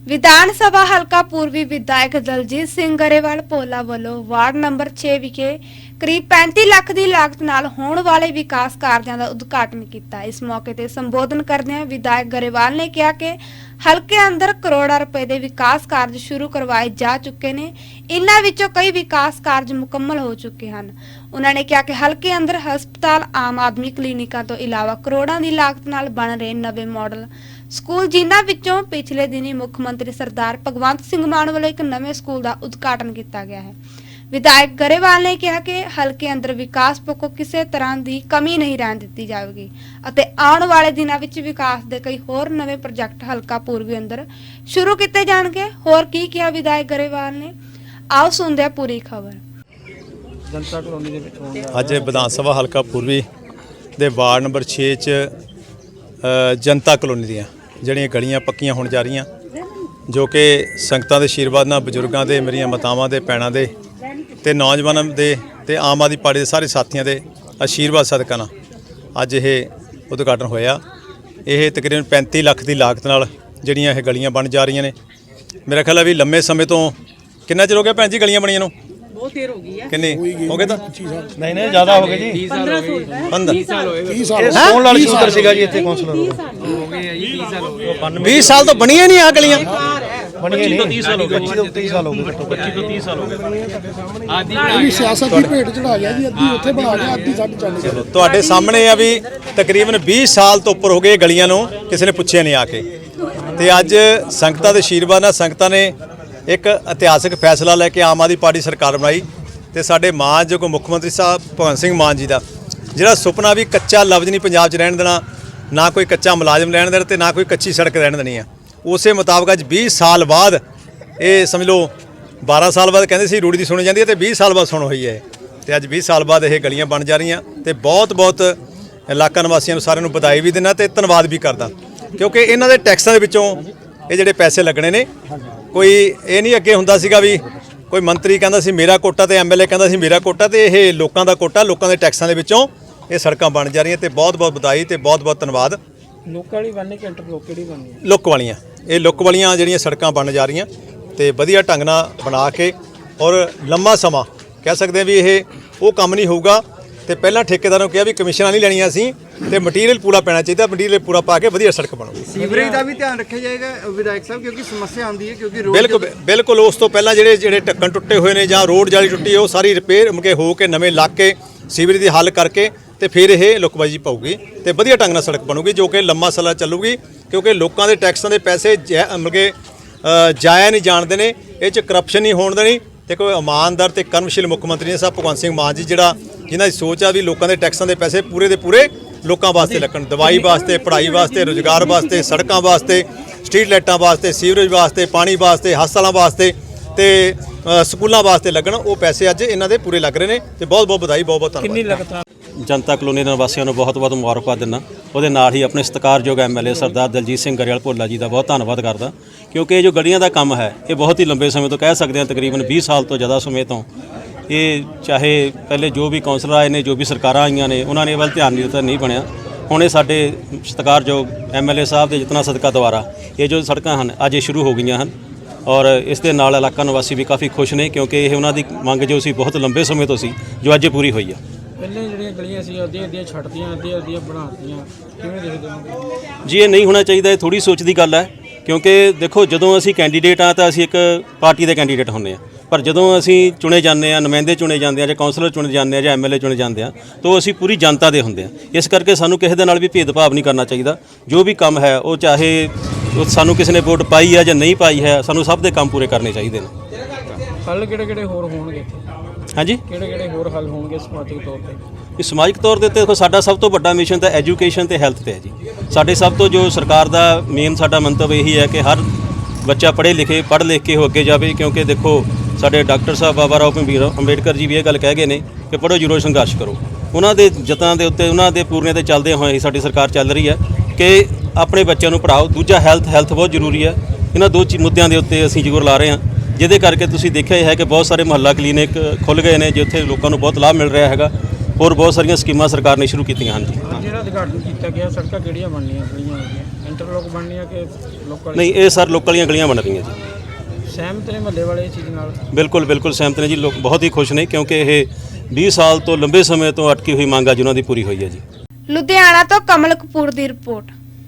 ਵਿਧਾਨ ਸਭਾ ਹਲਕਾ ਪੂਰਬੀ ਵਿਧਾਇਕ ਦਲਜੀਤ ਸਿੰਘ ਗਰੇਵਾਲ ਪੋਲਾ ਵੱਲੋਂ ਵਾਰਡ ਨੰਬਰ 6 ਵਿਖੇ ਕਰੀਬ 35 ਲੱਖ ਦੀ ਲਾਗਤ ਨਾਲ ਹੋਣ ਵਾਲੇ ਵਿਕਾਸ ਕਾਰਜਾਂ ਦਾ ਉਦਘਾਟਨ ਕੀਤਾ। ਇਸ ਮੌਕੇ ਤੇ ਸੰਬੋਧਨ ਕਰਦਿਆਂ ਵਿਧਾਇਕ ਗਰੇਵਾਲ ਨੇ ਕਿਹਾ ਕਿ ਹਲਕੇ ਅੰਦਰ ਕਰੋੜਾਂ ਰੁਪਏ ਦੇ ਵਿਕਾਸ ਕਾਰਜ ਸ਼ੁਰੂ ਕਰਵਾਏ ਜਾ ਚੁੱਕੇ ਨੇ। ਇਨ੍ਹਾਂ ਵਿੱਚੋਂ ਕਈ ਵਿਕਾਸ ਕਾਰਜ ਮੁਕੰਮਲ ਹੋ ਚੁੱਕੇ ਹਨ। ਉਹਨਾਂ ਨੇ ਕਿਹਾ ਕਿ ਹਲਕੇ ਅੰਦਰ ਹਸਪਤਾਲ, ਆਮ ਆਦਮੀ ਕਲੀਨਿਕਾਂ ਤੋਂ ਇਲਾਵਾ ਕਰੋੜਾਂ ਦੀ ਲਾਗਤ ਨਾਲ ਬਣ ਰਹੇ ਨਵੇਂ ਮਾਡਲ ਸਕੂਲ ਜਿਨ੍ਹਾਂ ਵਿੱਚੋਂ ਪਿਛਲੇ ਦਿਨੀ ਮੁੱਖ ਮੰਤਰੀ ਸਰਦਾਰ ਭਗਵੰਤ ਸਿੰਘ ਮਾਨ ਵੱਲੋਂ ਇੱਕ ਨਵੇਂ ਸਕੂਲ ਦਾ ਉਦਘਾਟਨ ਕੀਤਾ ਗਿਆ ਹੈ। ਵਿਧਾਇਕ ਗਰੇਵਾਲ ਨੇ ਕਿਹਾ ਕਿ ਹਲਕੇ ਅੰਦਰ ਵਿਕਾਸ ਪੱਖੋਂ ਕਿਸੇ ਤਰ੍ਹਾਂ ਦੀ ਕਮੀ ਨਹੀਂ ਰਹਿਣ ਦਿੱਤੀ ਜਾਵੇਗੀ ਅਤੇ ਆਉਣ ਵਾਲੇ ਦਿਨਾਂ ਵਿੱਚ ਵਿਕਾਸ ਦੇ ਕਈ ਹੋਰ ਨਵੇਂ ਪ੍ਰੋਜੈਕਟ ਹਲਕਾ ਪੂਰਬੀ ਅੰਦਰ ਸ਼ੁਰੂ ਕੀਤੇ ਜਾਣਗੇ। ਹੋਰ ਕੀ ਕਿਹਾ ਵਿਧਾਇਕ ਗਰੇਵਾਲ ਨੇ? ਆਓ ਸੁਣਦੇ ਹਾਂ ਪੂਰੀ ਖਬਰ। ਜਨਤਾ ਕਲੋਨੀ ਦੇ ਵਿੱਚ ਹੋਣ ਦਾ ਅੱਜ ਵਿਧਾਨ ਸਭਾ ਹਲਕਾ ਪੂਰਬੀ ਦੇ ਵਾਰਡ ਨੰਬਰ 6 ਚ ਜਨਤਾ ਕਲੋਨੀ ਦੀਆਂ ਜਿਹੜੀਆਂ ਗਲੀਆਂ ਪੱਕੀਆਂ ਹੋਣ ਜਾ ਰਹੀਆਂ, ਜੋ ਕਿ ਸੰਗਤਾਂ ਦੇ ਆਸ਼ੀਰਵਾਦ ਨਾਲ, ਬਜ਼ੁਰਗਾਂ ਦੇ, ਮੇਰੀਆਂ ਮਾਤਾਵਾਂ ਦੇ, ਭੈਣਾਂ ਦੇ ਤੇ ਨੌਜਵਾਨਾਂ ਦੇ ਤੇ ਆਮ ਆਦਮੀ ਪਾਰਟੀ ਦੇ ਸਾਰੇ ਸਾਥੀਆਂ ਦੇ ਆਸ਼ੀਰਵਾਦ ਸਦਕਾ ਨਾਲ ਅੱਜ ਇਹ ਉਦਘਾਟਨ ਹੋਇਆ। ਇਹ ਤਕਰੀਬਨ 35 ਲੱਖ ਦੀ ਲਾਗਤ ਨਾਲ ਜਿਹੜੀਆਂ ਇਹ ਗਲੀਆਂ ਬਣ ਜਾ ਰਹੀਆਂ ਨੇ। ਮੇਰਾ ਖਿਆਲ ਹੈ ਵੀ ਲੰਮੇ ਸਮੇਂ ਤੋਂ ਕਿੰਨਾ ਚਿਰ ਹੋ ਗਿਆ ਭੈਣ ਜੀ ਗਲੀਆਂ ਬਣੀਆਂ ਨੂੰ? ਬਹੁਤ ਦੇਰ ਹੋ ਗਈ ਹੈ। ਕਿੰਨੀ? ਹੋ ਗਏ ਤਾਂ? ਨਹੀਂ ਨਹੀਂ ਜ਼ਿਆਦਾ ਹੋ ਗਏ ਜੀ। 15 ਸਾਲ। 15 ਇਹ ਸੋਹਣ ਲਾਲ ਸ਼ੂਟਰ ਸੀਗਾ ਜੀ ਇੱਥੇ ਕਾਉਂਸਲਰ ਹੋ ਗਏ ਆ ਜੀ 20 ਸਾਲ ਹੋ ਗਏ 20 ਸਾਲ ਤੋਂ ਬਣੀਆਂ ਨਹੀਂ ਆ ਗਲੀਆਂ ਬਣੀ ਨਹੀਂ। 30 ਸਾਲ ਹੋ ਗਏ। 25 ਤੋਂ 30 ਸਾਲ ਹੋ ਗਏ। ਘੱਟੋ 25 ਤੋਂ 30 ਸਾਲ ਹੋ ਗਏ। ਆਦੀ ਵੀ ਸਿਆਸਤ ਦੀ ਭੇਟ ਚੜਾ ਗਿਆ ਜੀ ਅੱਧੀ ਉੱਥੇ ਬਣਾ ਗਿਆ ਅੱਧੀ ਸਾਡੇ ਚੱਲ ਗਈ ਤੁਹਾਡੇ ਸਾਹਮਣੇ ਆ ਵੀ ਤਕਰੀਬਨ 20 ਸਾਲ ਤੋਂ ਉੱਪਰ ਹੋ ਗਏ ਗਲੀਆਂ ਨੂੰ। ਕਿਸੇ ਨੇ ਪੁੱਛਿਆ ਨਹੀਂ ਆ ਕੇ। ਤੇ ਅੱਜ ਸੰਗਤਾਂ ਦੇ ਆਸ਼ੀਰਵਾਦ ਨਾਲ ਸੰਗਤਾਂ ਨੇ ਇੱਕ ਇਤਿਹਾਸਕ ਫੈਸਲਾ ਲੈ ਕੇ ਆਮ ਆਦਮੀ ਪਾਰਟੀ ਸਰਕਾਰ ਬਣਾਈ ਤੇ ਸਾਡੇ ਮਾਨਯੋਗ ਮੁੱਖ ਮੰਤਰੀ ਸਾਹਿਬ ਭਗਵੰਤ ਸਿੰਘ ਮਾਨ ਜੀ ਦਾ, ਜਿਹੜਾ ਸੁਪਨਾ ਵੀ ਕੱਚਾ ਲਫ਼ਜ਼ ਨਹੀਂ ਪੰਜਾਬ 'ਚ ਰਹਿਣ ਦੇਣਾ, ਨਾ ਕੋਈ ਕੱਚਾ ਮੁਲਾਜ਼ਮ ਰਹਿਣ ਦੇਣਾ ਤੇ ਨਾ ਕੋਈ ਕੱਚੀ ਸੜਕ ਰਹਿਣ ਦੇਣੀ ਆ। ਉਸੇ ਮੁਤਾਬਕ ਅੱਜ 20 ਸਾਲ ਬਾਅਦ ਇਹ ਸਮਝ ਲਓ 12 ਸਾਲ ਬਾਅਦ ਕਹਿੰਦੇ ਸੀ ਰੂੜੀ ਦੀ ਸੁਣੀ ਜਾਂਦੀ ਹੈ ਤੇ 20 ਸਾਲ ਬਾਅਦ ਸੁਣ ਹੋਈ ਹੈ ਤੇ ਅੱਜ 20 ਸਾਲ ਬਾਅਦ ਇਹ ਗਲੀਆਂ ਬਣ ਜਾ ਰਹੀਆਂ ਤੇ ਬਹੁਤ ਬਹੁਤ ਇਲਾਕਾ ਨਿਵਾਸੀਆਂ ਨੂੰ ਸਾਰਿਆਂ ਨੂੰ ਵਧਾਈ ਵੀ ਦਿੰਦਾ ਤੇ ਧੰਨਵਾਦ ਵੀ ਕਰਦਾ। ਕਿਉਂਕਿ ਇਹਨਾਂ ਦੇ ਟੈਕਸਾਂ ਦੇ ਵਿੱਚੋਂ ਇਹ ਜਿਹੜੇ ਪੈਸੇ ਲੱਗਣੇ ਨੇ ਕੋਈ ਇਹ ਨਹੀਂ ਅੱਗੇ ਹੁੰਦਾ ਸੀਗਾ ਵੀ ਕੋਈ ਮੰਤਰੀ ਕਹਿੰਦਾ ਸੀ ਮੇਰਾ ਕੋਟਾ ਤੇ ਐਮਐਲਏ ਕਹਿੰਦਾ ਸੀ ਮੇਰਾ ਕੋਟਾ ਤੇ ਇਹ ਲੋਕਾਂ ਦਾ ਕੋਟਾ ਲੋਕਾਂ ਦੇ ਟੈਕਸਾਂ ਦੇ ਵਿੱਚੋਂ ਇਹ ਸੜਕਾਂ ਬਣ ਜਾ ਰਹੀਆਂ ਤੇ ਬਹੁਤ ਬਹੁਤ ਵਧਾਈ ਤੇ ਬਹੁਤ ਬਹੁਤ ਧੰਨਵਾਦ। ਲੋਕਾਂ ਵਾਲੀ ਬਣਨੀ ਕਿ ਇੰਟਰਲੋਕੇਟ ਹੀ ਬਣਨੀ ਲੁੱਕ ਵਾਲੀਆਂ ਇਹ ਲੁੱਕ ਵਾਲੀਆਂ ਜਿਹੜੀਆਂ ਸੜਕਾਂ ਬਣ ਜਾ ਰਹੀਆਂ ਤੇ ਵਧੀਆ ਢੰਗ ਨਾਲ ਬਣਾ ਕੇ ਔਰ ਲੰਮਾ ਸਮਾਂ ਕਹਿ ਸਕਦੇ ਹਾਂ ਵੀ ਇਹ ਉਹ ਕੰਮ ਨਹੀਂ ਹੋਊਗਾ ਤੇ ਪਹਿਲਾਂ ਠੇਕੇਦਾਰਾਂ ਨੂੰ ਕਿਹਾ ਵੀ ਕਮਿਸ਼ਨਾਂ ਨਹੀਂ ਲੈਣੀਆਂ ਅਸੀਂ ਤੇ ਮਟੀਰੀਅਲ ਪੂਰਾ ਪੈਣਾ ਚਾਹੀਦਾ ਮਟੀਰੀਅਲ ਪੂਰਾ ਪਾ ਕੇ ਵਧੀਆ ਸੜਕ ਬਣੂਗੀ ਸੀਵਰੇਜ ਦਾ ਵੀ ਧਿਆਨ ਰੱਖਿਆ ਜਾਏਗਾ ਵਿਧਾਇਕ ਸਾਹਿਬ ਕਿਉਂਕਿ ਸਮੱਸਿਆ ਆਉਂਦੀ ਹੈ ਕਿਉਂਕਿ ਰੋਡ ਬਿਲਕੁਲ ਬਿਲਕੁਲ ਉਸ ਤੋਂ ਪਹਿਲਾਂ ਜਿਹੜੇ ਜਿਹੜੇ ਢੱਕਣ ਟੁੱਟੇ ਹੋਏ ਨੇ ਜਾਂ ਰੋਡ ਜਾਲੀ ਟੁੱਟੀ ਹੈ, ਉਹ ਸਾਰੀ ਰਿਪੇਅਰ ਮਕੇ ਹੋ ਕੇ ਨਵੇਂ ਲੱਗ ਕੇ ਸੀਵਰੇਜ ਦੀ ਹੱਲ ਕਰਕੇ ਤੇ ਫਿਰ ਇਹ ਲੁਕਬਾਜੀ ਪਾਊਗੀ ਤੇ ਵਧੀਆ ਢੰਗ ਨਾਲ ਸੜਕ ਬਣੂਗੀ ਜੋ ਕਿ ਲੰਮਾ ਸਮਾਂ ਚੱਲੂਗੀ ਕਿਉਂਕਿ ਲੋਕਾਂ ਦੇ ਟੈਕਸਾਂ ਦੇ ਪੈਸੇ ਮਕੇ ਜਾਇਆ ਨਹੀਂ ਜਾਣਦੇ ਨੇ ਇਹ ਚ ਕਰਪਸ਼ਨ ਨਹੀਂ ਹੋਣ ਦੇਣੀ ਤੇ ਕੋਈ ਇਮਾਨਦਾਰ ਤੇ ਕਰਮਸ਼ੀਲ ਮੁੱਖ ਮੰਤਰੀ ਨੇ ਸਾਹਿਬ ਭਗਵੰਤ ਸਿੰਘ ਮਾਨ ਜੀ ਜਿਹੜਾ ਜਿਨ੍ਹਾਂ ਦੀ ਸੋਚ ਆ ਵੀ ਲੋਕਾਂ ਦੇ ਟੈਕਸਾਂ ਦੇ ਪੈਸੇ ਪੂਰੇ ਦੇ ਪੂਰੇ ਲੋਕਾਂ ਵਾਸਤੇ ਲੱਗਣ ਦਵਾਈ ਵਾਸਤੇ ਪੜ੍ਹਾਈ ਵਾਸਤੇ ਰੋਜ਼ਗਾਰ ਵਾਸਤੇ ਸੜਕਾਂ ਵਾਸਤੇ ਸਟਰੀਟ ਲਾਈਟਾਂ ਵਾਸਤੇ ਸੀਵਰੇਜ ਵਾਸਤੇ ਪਾਣੀ ਵਾਸਤੇ ਹਸਪਤਾਲਾਂ ਵਾਸਤੇ ਤੇ ਸਕੂਲਾਂ ਵਾਸਤੇ ਲੱਗਣ ਉਹ ਪੈਸੇ ਅੱਜ ਇਹਨਾਂ ਦੇ ਪੂਰੇ ਲੱਗ ਰਹੇ ਨੇ ਤੇ ਬਹੁਤ ਬਹੁਤ ਵਧਾਈ ਬਹੁਤ ਬਹੁਤ ਧੰਨਵਾਦ। ਕਿੰਨੀ ਲਗਤਾਰ ਜਨਤਾ ਕਲੋਨੀ ਦੇ ਨਿਵਾਸੀਆਂ ਨੂੰ ਬਹੁਤ-ਬਹੁਤ ਮੁਬਾਰਕਬਾਦ ਦਿੰਦਾ। ਉਹਦੇ ਨਾਲ ਹੀ ਆਪਣੇ ਸਤਿਕਾਰਯੋਗ ਐਮਐਲਏ ਸਰਦਾਰ ਦਲਜੀਤ ਸਿੰਘ ਗਰੇਵਾਲ ਭੋਲਾ ਜੀ ਦਾ ਬਹੁਤ ਧੰਨਵਾਦ ਕਰਦਾ ਕਿਉਂਕਿ ਇਹ ਜੋ ਗਲੀਆਂ ਦਾ ਕੰਮ ਹੈ ਇਹ ਬਹੁਤ ਹੀ ਲੰਬੇ ਸਮੇਂ ਤੋਂ ਕਹਿ ਸਕਦੇ ਹਾਂ ਤਕਰੀਬਨ 20 ਸਾਲ ਤੋਂ ਜ਼ਿਆਦਾ ਸਮੇਂ ਤੋਂ ਇਹ ਚਾਹੇ ਪਹਿਲੇ ਜੋ ਵੀ ਕੌਂਸਲਰ ਆਏ ਨੇ ਜੋ ਵੀ ਸਰਕਾਰਾਂ ਆਈਆਂ ਨੇ ਉਹਨਾਂ ਨੇ ਇਹ ਵੱਲ ਧਿਆਨ ਨਹੀਂ ਦਿੱਤਾ ਨਹੀਂ ਬਣਿਆ। ਹੁਣ ਇਹ ਸਾਡੇ ਸਤਿਕਾਰਯੋਗ ਐਮਐਲਏ ਸਾਹਿਬ ਦੇ ਜਿਤਨਾ ਸਦਕਾ ਦੁਆਰਾ ਇਹ ਜੋ ਸੜਕਾਂ ਹਨ ਅੱਜ ਇਹ ਸ਼ੁਰੂ ਹੋ ਗਈਆਂ ਹਨ। ਔਰ ਇਸ ਦੇ ਨਾਲ ਇਲਾਕਾ ਨਿਵਾਸੀ ਵੀ ਕਾਫੀ ਖੁਸ਼ ਨੇ ਕਿਉਂਕਿ ਇਹ ਉਹਨਾਂ ਦੀ ਮੰਗ ਜੋ ਸੀ ਬਹੁਤ ਲੰਬੇ ਸਮੇਂ ਤੋਂ ਸੀ ਜੋ ਅੱਜ ਪੂਰੀ ਹੋਈ ਹੈ ਪਹਿਲੇ ਜਿਹੜੀਆਂ ਗਲੀਆਂ ਸੀ ਅੱਧੀਆਂ ਅੱਧੀਆਂ ਛੱਡਤੀਆਂ ਅੱਧੀਆਂ ਅੱਧੀਆਂ ਬਣਾਤੀਆਂ। ਕਿਵੇਂ ਦੇਖਦੇ ਹੋ? ਜੀ ਇਹ ਨਹੀਂ ਹੋਣਾ ਚਾਹੀਦਾ ਇਹ ਥੋੜੀ ਸੋਚ ਦੀ ਗੱਲ ਹੈ। ਕਿਉਂਕਿ ਦੇਖੋ ਜਦੋਂ ਅਸੀਂ ਕੈਂਡੀਡੇਟ ਆ ਤਾਂ ਅਸੀਂ ਇੱਕ ਪਾਰਟੀ ਦੇ ਕੈਂਡੀਡੇਟ ਹੁੰਦੇ ਆ ਪਰ ਜਦੋਂ ਅਸੀਂ ਚੁਣੇ ਜਾਂਦੇ ਆ ਨੁਮਾਇੰਦੇ ਚੁਣੇ ਜਾਂਦੇ ਆ ਜਾਂ ਕਾਉਂਸਲਰ ਚੁਣੇ ਜਾਂਦੇ ਆ ਜਾਂ ਐਮਐਲਏ ਚੁਣੇ ਜਾਂਦੇ ਆ ਤਾਂ ਅਸੀਂ ਪੂਰੀ ਜਨਤਾ ਦੇ ਹੁੰਦੇ ਆ ਇਸ ਕਰਕੇ ਸਾਨੂੰ ਕਿਸੇ ਦੇ ਨਾਲ ਵੀ ਭੇਦਭਾਵ ਨਹੀਂ ਕਰਨਾ ਚਾਹੀਦਾ। ਜੋ ਵੀ ਕੰਮ ਹੈ ਉਹ ਚਾਹੇ ਉਹ ਸਾਨੂੰ ਕਿਸੇ ਨੇ ਵੋਟ ਪਾਈ ਹੈ ਜਾਂ ਨਹੀਂ ਪਾਈ ਹੈ ਸਾਨੂੰ ਸਭ ਦੇ ਕੰਮ ਪੂਰੇ ਕਰਨੇ ਚਾਹੀਦੇ ਨੇ। ਹੱਲ ਕਿਹੜੇ ਕਿਹੜੇ ਹੋਰ ਹੋਣਗੇ ਹਾਂਜੀ? ਕਿਹੜੇ ਕਿਹੜੇ ਹੋਰ ਹੱਲ ਹੋਣਗੇ ਸਮਾਜਿਕ ਤੌਰ ਤੇ? ਇਹ ਸਮਾਜਿਕ ਤੌਰ ਦੇ ਉੱਤੇ ਦੇਖੋ ਸਾਡਾ ਸਭ ਤੋਂ ਵੱਡਾ ਮਿਸ਼ਨ ਤਾਂ ਐਜੂਕੇਸ਼ਨ ਤੇ ਹੈਲਥ ਤੇ ਹੈ ਜੀ। ਸਾਡੇ ਸਭ ਤੋਂ ਜੋ ਸਰਕਾਰ ਦਾ ਮੇਨ ਸਾਡਾ ਮੰਤਵ ਇਹੀ ਹੈ ਕਿ ਹਰ ਬੱਚਾ ਪੜ੍ਹੇ ਲਿਖੇ ਪੜ੍ਹ ਲਿਖ ਕੇ ਹੋ ਅੱਗੇ ਜਾਵੇ ਕਿਉਂਕਿ ਦੇਖੋ ਸਾਡੇ ਡਾਕਟਰ ਸਾਹਿਬ ਬਾਬਾ ਰਾਓ ਭੀਮ ਅੰਬੇਡਕਰ ਜੀ ਵੀ ਇਹ ਗੱਲ ਕਹਿ ਗਏ ਨੇ ਕਿ ਪੜ੍ਹੋ ਜ਼ਰੂਰ ਸੰਘਰਸ਼ ਕਰੋ। ਉਹਨਾਂ ਦੇ ਜਤਨਾਂ ਦੇ ਉੱਤੇ ਉਹਨਾਂ ਦੇ ਪੂਰਨੇ ਤੇ ਚੱਲਦੇ ਹੋਏ ਹੀ ਸਾਡੀ ਸਰਕਾਰ ਚੱਲ ਰਹੀ ਹੈ ਕਿ ਆਪਣੇ ਬੱਚਿਆਂ ਨੂੰ ਪੜ੍ਹਾਓ। ਦੂਜਾ ਹੈਲਥ ਹੈਲਥ ਬਹੁਤ ਜ਼ਰੂਰੀ ਹੈ। ਇਹਨਾਂ ਦੋ ਚੀ- ਮੁੱਦਿਆਂ ਦੇ ਉੱਤੇ ਅਸੀਂ ਜ਼ੋਰ ਲਾ ਰਹੇ ਹਾਂ। ਜਿਹਦੇ ਕਰਕੇ ਤੁਸੀਂ ਦੇਖਿਆ ਹੀ ਕਿ ਬਹੁਤ ਸਾਰੇ ਮੁਹੱਲਾ ਕਲੀਨਿਕ ਖੁੱਲ ਗਏ ਨੇ ਜਿੱਥੇ ਲੋਕਾਂ ਨੂੰ ਬਹੁਤ ਲਾਭ ਮਿਲ ਰਿਹਾ ਹੈਗਾ। ਹੋਰ ਬਹੁਤ ਸਾਰੀਆਂ ਸਕੀਮਾਂ ਸਰਕਾਰ ਨੇ ਸ਼ੁਰੂ ਕੀਤੀਆਂ ਹਨ ਜੀ। ਜਿਹੜਾ ਉਦਘਾਟਨ ਕੀਤਾ ਗਿਆ ਸੜਕਾਂ ਕਿਹੜੀਆਂ ਬਣਨੀਆਂ ਗਲੀਆਂ ਹੈਗੀਆਂ? ਇੰਟਰਲੋਕ ਬਣਨੀਆਂ ਕਿ ਲੋਕਲ ਨਹੀਂ ਇਹ ਸਰ ਲੋਕਾਂ ਦੀਆਂ ਗਲੀਆਂ ਬਣ ਰਹੀਆਂ ਜੀ। ਸਹਿਮਤ ਨੇ ਮਹੱਲੇ ਵਾਲੇ ਇਸ ਚੀਜ਼ ਨਾਲ? ਬਿਲਕੁਲ ਬਿਲਕੁਲ ਸਹਿਮਤ ਨੇ ਜੀ। ਲੋਕ ਬਹੁਤ ਹੀ ਖੁਸ਼ ਨੇ ਕਿਉਂਕਿ ਇਹ 20 ਸਾਲ ਤੋਂ ਲੰਬੇ ਸਮੇਂ ਤੋਂ ਅਟਕੀ ਹੋਈ ਮੰਗ ਅੱਜ ਉਹਨਾਂ ਦੀ ਪੂਰੀ ਹੋਈ ਹੈ ਜੀ। ਲੁਧਿਆਣਾ ਤੋਂ ਕਮਲ ਕਪੂਰ ਦੀ ਰਿਪੋਰਟ।